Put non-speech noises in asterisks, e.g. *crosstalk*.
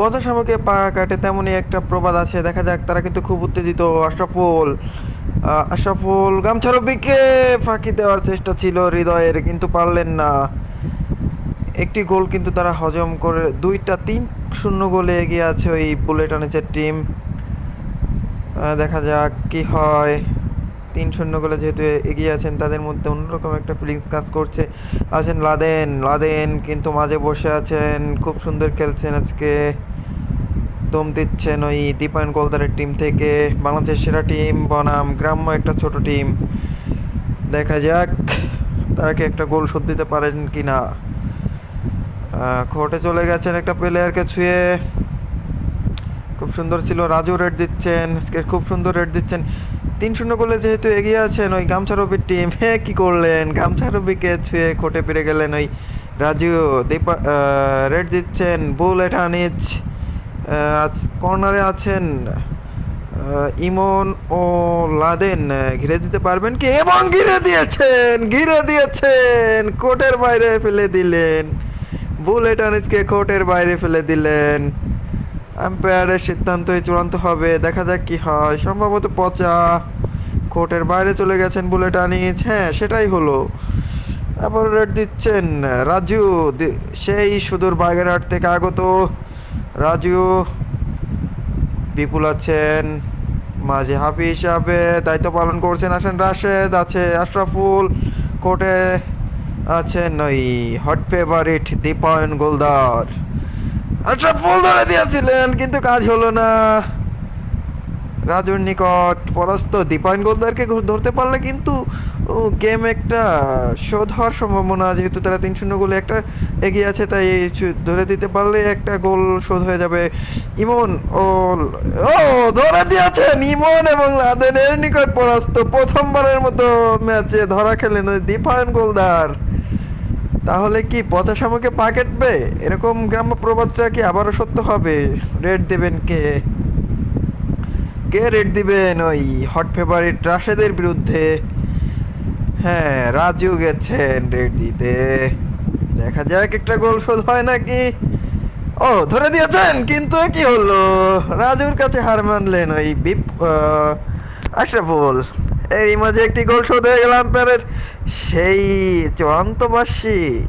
পচা শামুকে পা কাটে তেমনই একটা প্রবাদ আছে। দেখা যাক, তারা কিন্তু খুব উত্তেজিত। আশরাফুল আশরাফুল গামছারবিকে ফাঁকি দেওয়ার চেষ্টা ছিল হৃদয়ের, কিন্তু পারলেন না। একটি গোল কিন্তু তারা হজম করে, দুইটা তিন শূন্য গোলে এগিয়ে আছে ওই বুলেট আনিসের টিম। দেখা যাক কি হয়। তিন শূন্য গোলে যেহেতু এগিয়ে আছেন, তাদের মধ্যে অন্যরকম একটা ফিলিংস কাজ করছে। আছেন লাদেন লাদেন কিন্তু মাঝে বসে আছেন, খুব সুন্দর খেলছেন আজকে। দম দিচ্ছেন ওই দীপায়ন গোলদারের টিম থেকে। বাংলাদেশের সেরা টিম বনাম, গ্রাম্য একটা ছোট টিম দেখা যাক তারা কি একটা গোল শোধ দিতে পারেন কি না কোর্টে চলে গেছেন একটা প্লেয়ারকে ছুঁয়ে। খুব সুন্দর ছিল, রাজু রেড দিচ্ছেন খুব সুন্দর রেড দিচ্ছেন। তিন শূন্য গোলে যেহেতু এগিয়ে আছেন ওই গামছা রবির টিম *laughs* হ্যাঁ কি করলেন? গামছা রবিকে ছুঁয়ে খোটে পেরে গেলেন ওই রাজু, দীপা রেড দিচ্ছেন বুলেট আনিজ কর্নারে আছেন ইমন ও লাদেন ঘিরে দিতে পারবেন কি? এবং ঘিরে দিয়েছেন ঘিরে দিয়েছেন, কোর্টের বাইরে ফেলে দিলেন। বুলেট আনিসকে কোর্টের বাইরে ফেলে দিলেন। আম্পায়ারের সিদ্ধান্তই চূড়ান্ত হবে, দেখা যাক কি হয়। সম্ভবত পচা কোর্টের বাইরে চলে গেছেন বুলেট আনিস। হ্যাঁ সেটাই হলো। আবার রেড দিচ্ছেন। রাজু সেই সুদূর বাগেরহাট থেকে আগত রাজু, বিপুল আছেন, মাঝে হাফি হিসাবে দায়িত্ব পালন করছেন আসেন রাশেদ, আছে আশরাফুল, কোর্টে আছেন ওই হট ফেভারিট দীপায়ন গোলদার। আশরাফুল ধরে দিয়েছিলেন, কিন্তু কাজ হলো না। রাজুর নিকট পরাস্ত দীপায়ন গোলদারকে ধরতে পারলে কিন্তু গেম একটা শোধ হওয়ার সম্ভাবনা, যেহেতু তারা তিন শূন্য গোলে একটা এগিয়ে আছে, তাই ধরে দিতে পারলে একটা গোল শোধ হয়ে যাবে। ইমন ও ও, ধরে দিয়েছেন ইমন এবং লাদেনের নিকট পরাস্ত প্রথমবারের মতো ম্যাচে ধরা খেলেন ওই দীপায়ন গোলদার। তাহলে কি পচা শামুকে পা কাটবে এরকম গ্রাম্য প্রবাদটা কি আবারও সত্য হবে? রেড দেবেন কে? কে রেড দিবেন? ওই হট ফেভারিট রাশেদের বিরুদ্ধে? হ্যাঁ রাজু গেছেন রেড দিতে। দেখা যাক, একটা গোল শোধ হয় নাকি? ও, ধরে দিয়েছেন, কিন্তু কি হলো? রাজুর কাছে হার মানলেন ওই বিপ আশরাফুল। এই মাঝে একটি গোল শোধ হয়ে গেল আম্পায়ারের। সেই চূড়ান্ত বার্ষিক